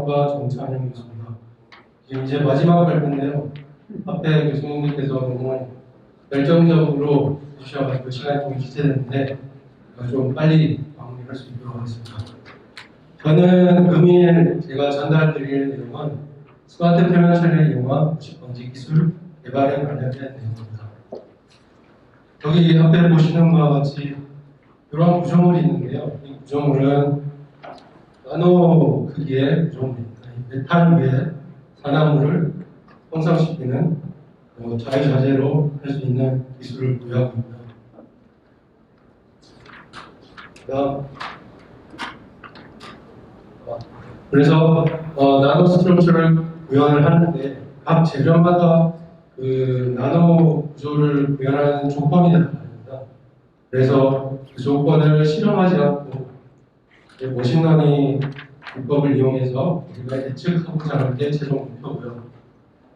마지막과 정찬영 교수입니다. 이제 마지막 발표인데요. 앞에 교수님께서 너무 열정적으로 해주셔가지고 시간이 좀 지체됐는데 좀 빨리 마무리할 수 있도록 하겠습니다. 저는 금일 제가 전달드릴 내용은 스마트 페멘션을 이용한 90번지 기술 개발에 관련된 내용입니다. 여기 앞에 보시는 바와 같이 이런 구조물이 있는데요. 이 구조물은 나노 크기의 구조물입니다. 이 메탈 위에 산화물을 형성시키는 어, 자유자재로 할 수 있는 기술을 보유하고. 그다음 어, 그래서 어, 나노 스트럭처를 구현을 하는데 각 재료마다 그 나노 구조를 구현하는 조건이 다릅니다. 그래서 그 조건을 실험하지 않고 그 머신러닝 기법을 이용해서 우리가 예측하고자 하는 게 최종 목표고요.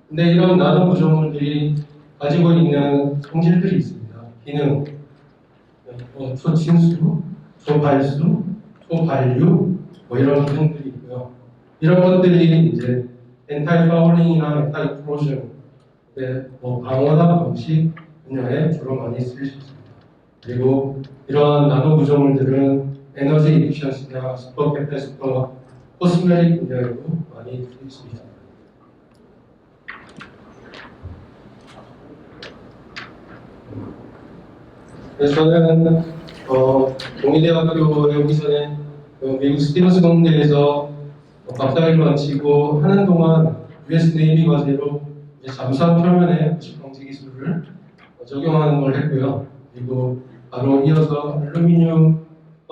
근데 이런 나노 구조물들이 가지고 있는 성질들이 있습니다. 기능, 어, 초침수, 초발수, 초발류, 뭐 이런 기능들이 있고요. 이런 것들이 이제 엔타이 파울링이나 엔타이 프로션, 네, 뭐 방어나 방식 분야에 주로 많이 있습니다. 그리고 이러한 나노 구조물들은 에너지 이피션시나 슈퍼 캐패시터, 코스메릭 분야에도 많이 있습니다. 그래서 저는 어, 동의대학교에 오기 전에 그 미국 스티븐스 공대에서 어, 박사를 마치고 하는 동안 US 네이비 과제로 잠수함 표면에 90방지 기술을 어, 적용하는 걸 했고요. 그리고 바로 이어서 알루미늄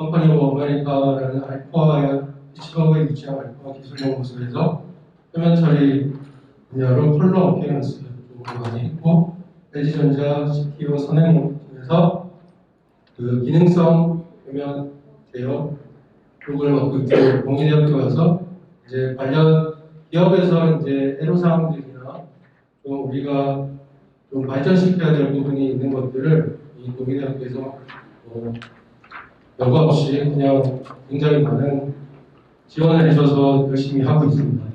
컴퍼니 오브 아메리카라는 알코아의 피츠버그에 위치한 알코아 기술 연구소에서 표면 처리 분야로 컬러 어피어런스 쪽으로 많이 했고 LG전자 CTO 선행에서 그 기능성 표면 제어 쪽을 맡고 있고 공인대학교 가서 이제 관련 기업에서 이제 애로사항들이나 좀 우리가 좀 발전시켜야 될 부분이 있는 것들을 이 공인대학교에서 어, 여과 없이 그냥 굉장히 많은 지원을 해줘서 열심히 하고 있습니다.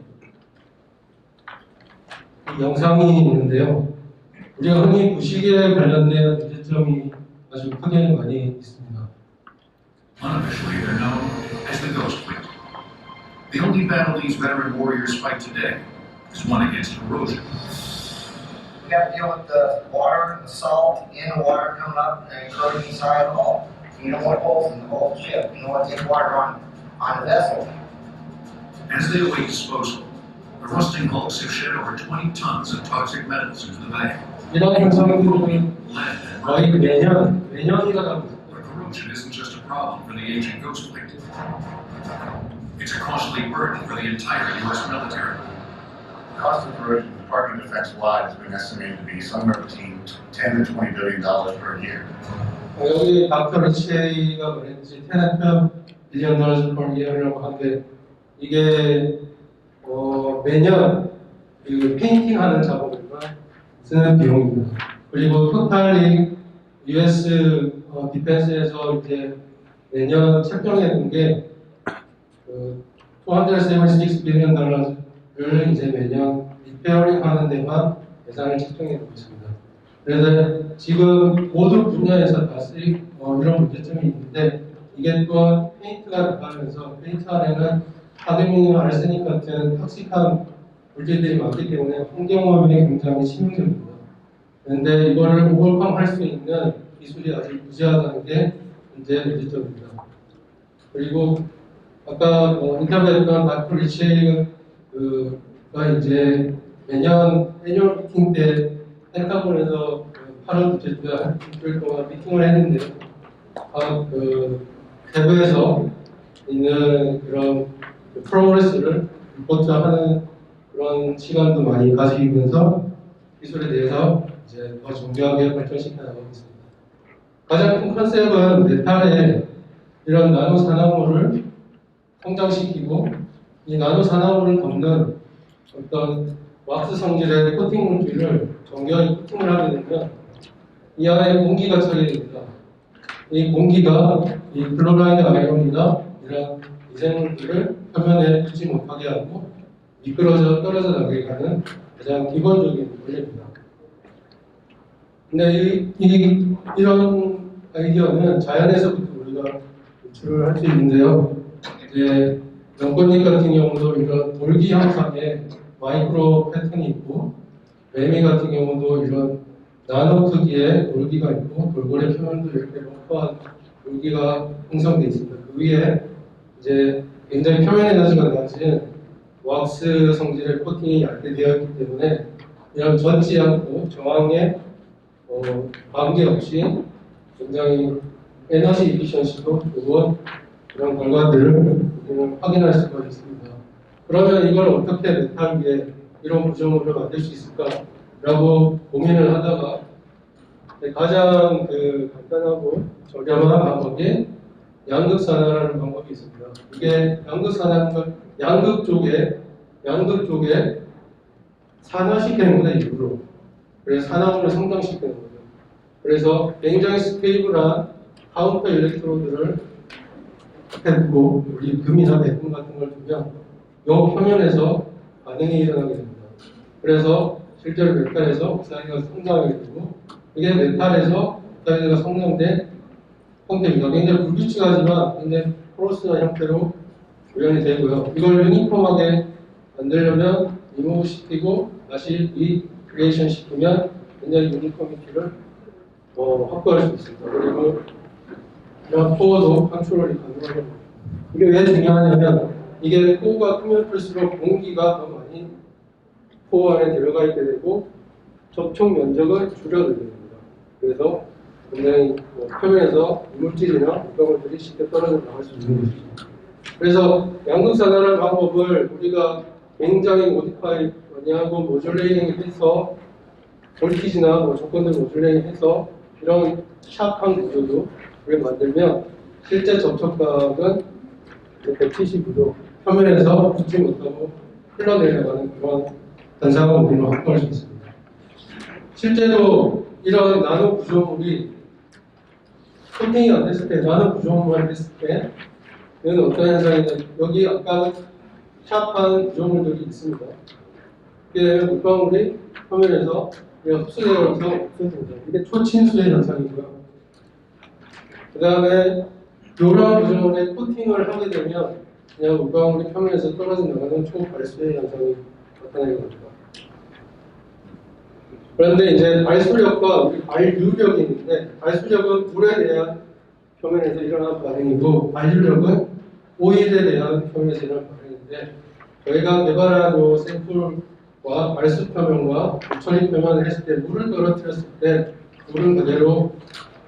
이 영상이 있는데요. 우리가 흔히 부식에 관련된 문제점이 아주 크게 많이 있습니다. Unofficially, they're known as the Ghost Fleet. The only battle these veteran warriors fight today is one against erosion. We have to deal with the water, the salt, in the water coming up and encroaching inside the hull. You don't want holes in the whole ship, you don't want to take water on, on the vessel. As they await disposal, the rusting hulks have shed over 20 tons of toxic metals into the bay. 이런 현상들은 Lead and 거의 매년, 매년이가 가고 있습니다. But corrosion isn't just a problem for the ancient Ghost Fleet. It's a costly burden for the entire U.S. military. The cost of corrosion, the Department of Defense wide has been estimated to be somewhere between 10 to 20 billion dollars per year. 어, 여기 닥터 리체이가 말했듯이 테네트 빌리언 달러스 per year이라고 하는데 이게 어, 매년 그 페인팅하는 작업에만 쓰는 비용입니다. 그리고 토탈리 US 어, 디펜스에서 이제 매년 책정해 둔게 그, 276 빌리언 달러를 이제 매년 리페어링 하는 데만 예산을 책정해 두고 있습니다. 그래서 지금 모든 분야에서 다 쓰이 어, 이런 문제점이 있는데 이게 또한 페인트가 들어가면서 페인트 안에는 카드뮴, 알세닉 같은 탁식한 물질들이 많기 때문에 환경오염에 굉장히 치명적입니다. 그런데 이거를 오버컴 할 수 있는 기술이 아직 부재하다는 게 문제 문제점입니다. 그리고 아까 어, 인터뷰했던 리체이가 그가 이제 매년 애니얼 미팅 때 펜타곤에서 그 8월 둘째 주 일주일 동안 미팅을 했는데 각그 세부에서 있는 그런 그 프로그레스를 리포트하는 그런 시간도 많이 가지면서 기술에 대해서 이제 더 정교하게 발전시켜 나가고 있습니다. 가장 큰 컨셉은 메탈에 이런 나노 산화물을 성장시키고 이 나노 산화물을 덮는 어떤 왁스 성질의 코팅 물질을 정교하게 코팅을 하게 되면 이 안에 공기가 처리됩니다 이 공기가 이 클로라이드 아이온이나 이런 미생물들을 표면에 붙지 못하게 하고 미끄러져 떨어져 나가게 하는 가장 기본적인 원리입니다. 근데 이, 이, 이런 아이디어는 자연에서부터 우리가 유출을 할 수 있는데요. 이제 연꽃잎 같은 경우도 이런 돌기 형상의 마이크로 패턴이 있고 매미 같은 경우도 이런 나노 크기의 돌기가 있고 돌고래 표면도 이렇게 러프한 돌기가 형성되어 있습니다. 그 위에 이제 굉장히 표면 에너지가 낮은 왁스 성질의 코팅이 얇게 되어 있기 때문에 이런 젖지 않고 저항에 어, 관계없이 굉장히 에너지 이피션시도 좋은 그런 결과들을 확인할 수가 있습니다. 그러면 이걸 어떻게 메탈 위에 이런 구조물을 만들 수 있을까 라고 고민을 하다가 가장 그 간단하고 저렴한 방법이 양극산화라는 방법이 있습니다. 이게 양극산화는 걸 양극 쪽에 양극 쪽에 산화시키는 거다 일부러. 그래서 산화물을 성장시키는 거죠. 그래서 굉장히 스테이블한 카운터 일렉트로드를 두고 우리 금이나 매금 같은 걸 두면 이 표면에서 반응이 일어나게 됩니다. 그래서 실제로 메탈에서 옥사이드가 성장하게 되고 이게 메탈에서 옥사이드가 성장된 형태입니다. 굉장히 불규칙하지만 굉장히 크로스한 형태로 구현이 되고요. 이걸 유니폼하게 만들려면 리무브 시키고 다시 리크리에이션 시키면 굉장히 유니폼이티를 어, 확보할 수 있습니다. 그리고 이런 코어도 컨트롤이 가능하고 이게 왜 중요하냐면 이게 코어가 크면 클수록 공기가 더 많이 코어 안에 들어가 있게 되고 접촉 면적을 줄여들게 됩니다. 그래서 굉장히 뭐 표면에서 이물질이나 물방울들이 쉽게 떨어져 나갈 수 있는 것이죠. 그래서 양극산화라는 방법을 우리가 굉장히 모디파이 하고 모듈레이팅 해서 볼티지나 뭐 조건들 모듈레이팅 해서 이런 샵한 구조도 우리가 만들면 실제 접촉각은 170도 표면에서 붙지 못하고 흘러내려가는 그런 현상을 우리는 확보할 수 있습니다. 실제로 이런 나노 구조물이 코팅이 안 됐을 때, 나노 구조물만 됐을 때는 어떤 현상이냐 여기 아까 샵한 구조물들이 있습니다. 이게 물방울이 표면에서 흡수되어서 없어집니다. 이게 초침수의 현상이고요. 그 다음에 이런 구조물에 코팅을 하게 되면 그냥 물방울이 표면에서 떨어져 나가는 초발수의 현상이 나타나게 됩니다. 그런데 이제 발수력과 우리 발유력이 있는데 발수력은 물에 대한 표면에서 일어나는 반응이고 발유력은 오일에 대한 표면에서 일어나는 반응인데 저희가 개발한 요 샘플과 발수 표면과 처리 표면을 했을 때 물을 떨어뜨렸을 때 물은 그대로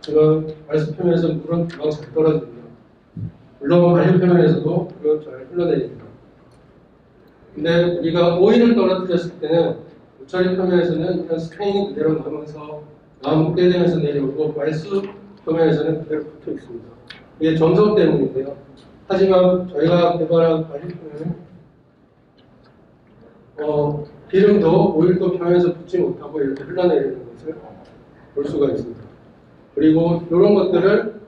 그런 발수 표면에서 물은 금방 잘 떨어집니다. 물론 발유 표면에서도 물은 잘 흘러내립니다. 근데 우리가 오일을 떨어뜨렸을 때는 그냥 스트레인이 그대로 남아서 남게 되면서 내려오고 발수 표면에서는 그대로 붙어 있습니다. 이게 점성 때문인데요. 하지만 저희가 개발한 표면은 어, 기름도 오일도 표면에서 붙지 못하고 이렇게 흘러내리는 것을 볼 수가 있습니다. 그리고 이런 것들을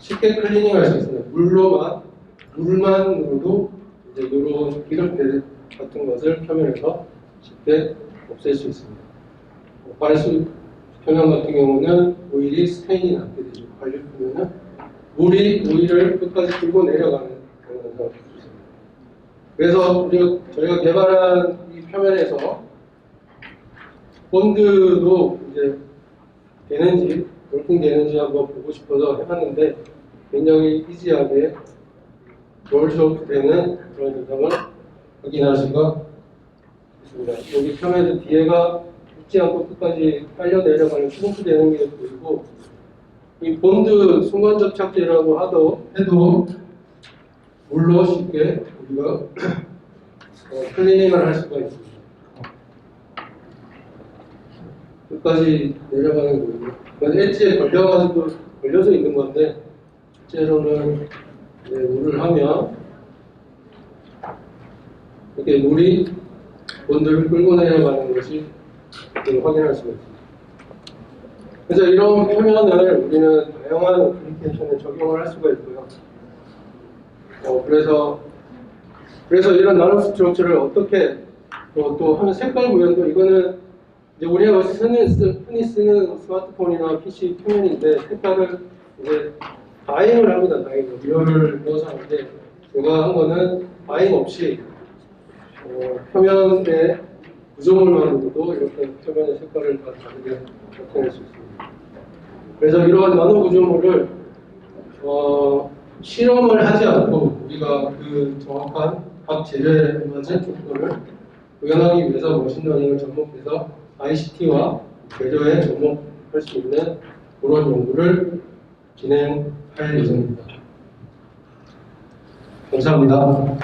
쉽게 클리닝할 수 있습니다. 물로만 물만으로도 이제 이런 기름때 같은 것을 표면에서 쉽게 없앨 수 있습니다. 어, 발수 표면 같은 경우는 오일이 스테인이 남게 되죠. 표면은 물이 오일을 끝까지 들고 내려가는 그런 현상을 있습니다. 그래서 우리 저희가 개발한 이 표면에서 본드도 이제 되는지 월킹 되는지 한번 보고 싶어서 해봤는데 굉장히 이지하게 롤쇼크 되는 그런 현상을 확인할 수가 있습니다. 여기 표면에서 뒤에가 붙지 않고 끝까지 빨려 내려가는 수분수 되는 게 보이고 이 본드 순간 접착제라고 하도 해도 물로 쉽게 우리가 어, 클리닝을 할 수가 있습니다. 끝까지 내려가는 거고요. 그건 엣지에 걸려가지고 걸려서 있는 건데 실제로는 물을 하면 이렇게 물이 본드를 끌고 내려가는 것이 확인할 수가 있습니다. 그래서 이런 표면을 우리는 다양한 어플리케이션에 적용을 할 수가 있고요. 어, 그래서 그래서 이런 나노 스트럭처를 어떻게 어, 또 하면 색깔 구현도 이거는 이제 우리가 쓰는, 쓰- 흔히 쓰는 스마트폰이나 PC 표면인데 색깔을 이제 다잉을 합니다. 다잉을 미러를 넣어서 하는데 제가 한 거는 다잉 없이 어, 표면에 구조물만으로도 이렇게 표면의 색깔을 다 다르게 나타낼 수 있습니다. 그래서 이러한 나노 구조물을 어, 실험을 하지 않고 우리가 그 정확한 각 재료에 맞는 조건을 구현하기 위해서 머신러닝을 접목해서 ICT와 재료에 접목할 수 있는 그런 연구를 진행할 예정입니다. 감사합니다.